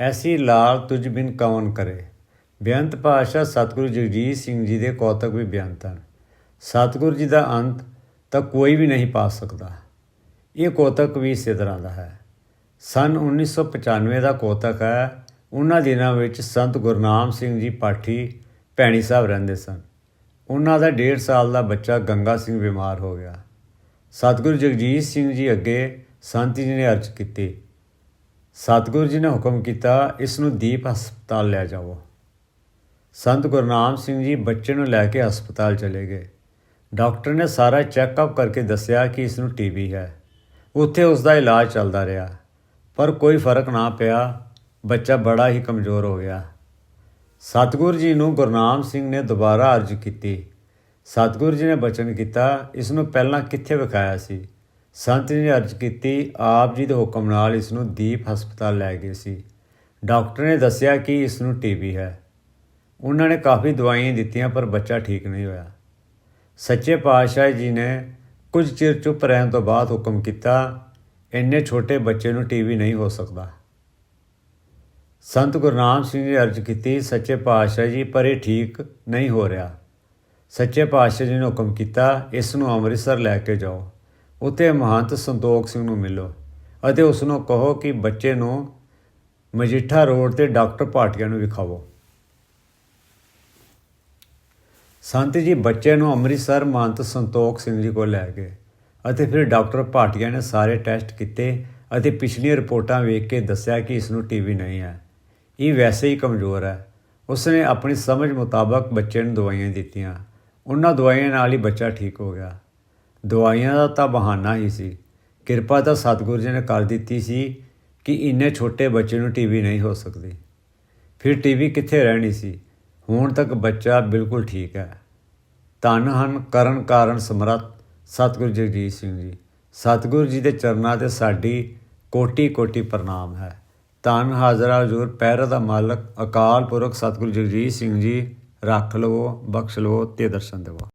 ਐਸੀ ਲਾਲ ਤੁਝ ਬਿਨ ਕੌਣ ਕਰੇ? ਬੇਅੰਤ ਪਾਸ਼ਾ ਸਤਿਗੁਰੂ ਜਗਜੀਤ ਸਿੰਘ ਜੀ ਦੇ ਕੌਤਕ ਵੀ ਬੇਅੰਤ ਹਨ। ਸਤਿਗੁਰੂ ਜੀ ਦਾ ਅੰਤ ਤਾਂ ਕੋਈ ਵੀ ਨਹੀਂ ਪਾ ਸਕਦਾ। ਇਹ ਕੌਤਕ ਵੀ ਇਸੇ ਤਰ੍ਹਾਂ ਦਾ ਹੈ। ਸਨ 1995 ਦਾ ਕੌਤਕ ਹੈ। ਉਹਨਾਂ ਦਿਨਾਂ ਵਿੱਚ ਸੰਤ ਗੁਰਨਾਮ ਸਿੰਘ ਜੀ ਪਾਠੀ ਭੈਣੀ ਸਾਹਿਬ ਰਹਿੰਦੇ ਸਨ। ਉਹਨਾਂ ਦਾ 1.5 ਸਾਲ ਦਾ ਬੱਚਾ ਗੰਗਾ ਸਿੰਘ ਬਿਮਾਰ ਹੋ ਗਿਆ। ਸਤਿਗੁਰੂ ਜਗਜੀਤ ਸਿੰਘ ਜੀ ਅੱਗੇ ਸੰਤ ਜੀ ਨੇ ਅਰਜ਼ ਕੀਤੀ ਸਤਿਗੁਰੂ ਜੀ ਨੇ ਹੁਕਮ ਕੀਤਾ, ਇਸ ਨੂੰ ਦੀਪ ਹਸਪਤਾਲ ਲੈ ਜਾਓ ਸੰਤ ਗੁਰਨਾਮ ਸਿੰਘ ਜੀ ਬੱਚੇ ਨੂੰ ਲੈ ਕੇ ਹਸਪਤਾਲ ਚਲੇ ਗਏ। ਡਾਕਟਰ ਨੇ ਸਾਰਾ ਚੈੱਕਅਪ ਕਰਕੇ ਦੱਸਿਆ ਕਿ ਇਸ ਨੂੰ ਟੀਬੀ ਹੈ। ਉੱਥੇ ਉਸ ਦਾ ਇਲਾਜ ਚੱਲਦਾ ਰਿਹਾ, ਪਰ ਕੋਈ ਫ਼ਰਕ ਨਾ ਪਿਆ, ਬੱਚਾ ਬੜਾ ਹੀ ਕਮਜ਼ੋਰ ਹੋ ਗਿਆ। ਸਤਿਗੁਰੂ ਜੀ ਨੂੰ ਗੁਰਨਾਮ ਸਿੰਘ ਨੇ ਦੁਬਾਰਾ ਅਰਜ਼ ਕੀਤੀ। ਸਤਿਗੁਰੂ ਜੀ ਨੇ ਬਚਨ ਕੀਤਾ, ਇਸ ਨੂੰ ਪਹਿਲਾਂ ਕਿੱਥੇ ਵਿਖਾਇਆ ਸੀ? ਸੰਤ ਜੀ ਨੇ ਅਰਜ਼ ਕੀਤੀ, ਆਪ ਜੀ ਦੇ ਹੁਕਮ ਨਾਲ ਇਸ ਨੂੰ ਦੀਪ ਹਸਪਤਾਲ ਲੈ ਗਏ ਸੀ। ਡਾਕਟਰ ਨੇ ਦੱਸਿਆ ਕਿ ਇਸ ਨੂੰ ਟੀਬੀ ਹੈ। ਉਹਨਾਂ ਨੇ ਕਾਫੀ ਦਵਾਈਆਂ ਦਿੱਤੀਆਂ, ਪਰ ਬੱਚਾ ਠੀਕ ਨਹੀਂ ਹੋਇਆ। ਸੱਚੇ ਪਾਤਸ਼ਾਹ ਜੀ ਨੇ ਕੁਝ ਚਿਰ ਚੁੱਪ ਰਹਿਣ ਤੋਂ ਬਾਅਦ ਹੁਕਮ ਕੀਤਾ, ਇੰਨੇ ਛੋਟੇ ਬੱਚੇ ਨੂੰ ਟੀਵੀ ਨਹੀਂ ਹੋ ਸਕਦਾ। ਸੰਤ ਗੁਰਨਾਮ ਸਿੰਘ ਜੀ ਅਰਜ਼ ਕੀਤੀ, ਸੱਚੇ ਪਾਤਸ਼ਾਹ ਜੀ, ਪਰ ਇਹ ਠੀਕ ਨਹੀਂ ਹੋ ਰਿਹਾ। ਸੱਚੇ ਪਾਤਸ਼ਾਹ ਜੀ ਨੇ ਹੁਕਮ ਕੀਤਾ ਇਸ ਨੂੰ ਅੰਮ੍ਰਿਤਸਰ ਲੈ ਕੇ ਜਾਓ। ਉੱਥੇ ਮਹੰਤ ਸੰਤੋਖ ਸਿੰਘ ਨੂੰ ਮਿਲੋ ਅਤੇ ਉਸ ਨੂੰ ਕਹੋ ਕਿ ਬੱਚੇ ਨੂੰ ਮਜੀਠਾ ਰੋਡ ਤੇ ਡਾਕਟਰ ਭਾਟੀਆ ਨੂੰ ਵਿਖਾਵੋ। ਸੰਤ ਜੀ ਬੱਚੇ ਨੂੰ ਅੰਮ੍ਰਿਤਸਰ ਮਹੰਤ ਸੰਤੋਖ ਸਿੰਘ ਜੀ ਕੋਲ ਲੈ ਗਏ ਅਤੇ ਫਿਰ ਡਾਕਟਰ ਭਾਟੀਆ ਨੇ ਸਾਰੇ ਟੈਸਟ ਕੀਤੇ ਅਤੇ ਪਿਛਲੀਆਂ ਰਿਪੋਰਟਾਂ ਵੇਖ ਕੇ ਦੱਸਿਆ ਕਿ ਇਸ ਨੂੰ ਟੀਵੀ ਨਹੀਂ ਹੈ। ਇਹ ਵੈਸੇ ਹੀ ਕਮਜ਼ੋਰ ਹੈ। ਉਸਨੇ ਆਪਣੀ ਸਮਝ ਮੁਤਾਬਕ ਬੱਚੇ ਨੂੰ ਦਵਾਈਆਂ ਦਿੱਤੀਆਂ। ਉਹਨਾਂ ਦਵਾਈਆਂ ਨਾਲ ਹੀ ਬੱਚਾ ਠੀਕ ਹੋ ਗਿਆ। ਦਵਾਈਆਂ ਦਾ ਤਾਂ ਬਹਾਨਾ ਹੀ ਸੀ। ਕਿਰਪਾ ਤਾਂ ਸਤਿਗੁਰੂ ਜੀ ਨੇ ਕਰ ਦਿੱਤੀ ਸੀ ਕਿ ਇੰਨੇ ਛੋਟੇ ਬੱਚੇ ਨੂੰ ਟੀਵੀ ਨਹੀਂ ਹੋ ਸਕਦੀ। ਫਿਰ ਟੀਵੀ ਕਿੱਥੇ ਰਹਿਣੀ ਸੀ? ਹੁਣ ਤੱਕ ਬੱਚਾ ਬਿਲਕੁਲ ਠੀਕ ਹੈ। ਧੰਨ ਹਨ ਕਰਨ ਕਾਰਨ ਸਮਰੱਥ ਸਤਿਗੁਰੂ ਜਗਜੀਤ ਸਿੰਘ ਜੀ। ਸਤਿਗੁਰੂ ਜੀ ਦੇ ਚਰਨਾਂ ਤੇ ਸਾਡੀ ਕੋਟੀ ਕੋਟੀ ਪ੍ਰਣਾਮ ਹੈ। ਧੰਨ ਹਾਜ਼ਰਾ ਹਜ਼ੂਰ ਪੈਰ ਦਾ ਮਾਲਕ ਅਕਾਲ ਪੁਰਖ ਸਤਿਗੁਰੂ ਜਗਜੀਤ ਸਿੰਘ ਜੀ। ਰੱਖ ਲਵੋ, ਬਖਸ਼ ਲਵੋ ਤੇ ਦਰਸ਼ਨ ਦੇਵੋ।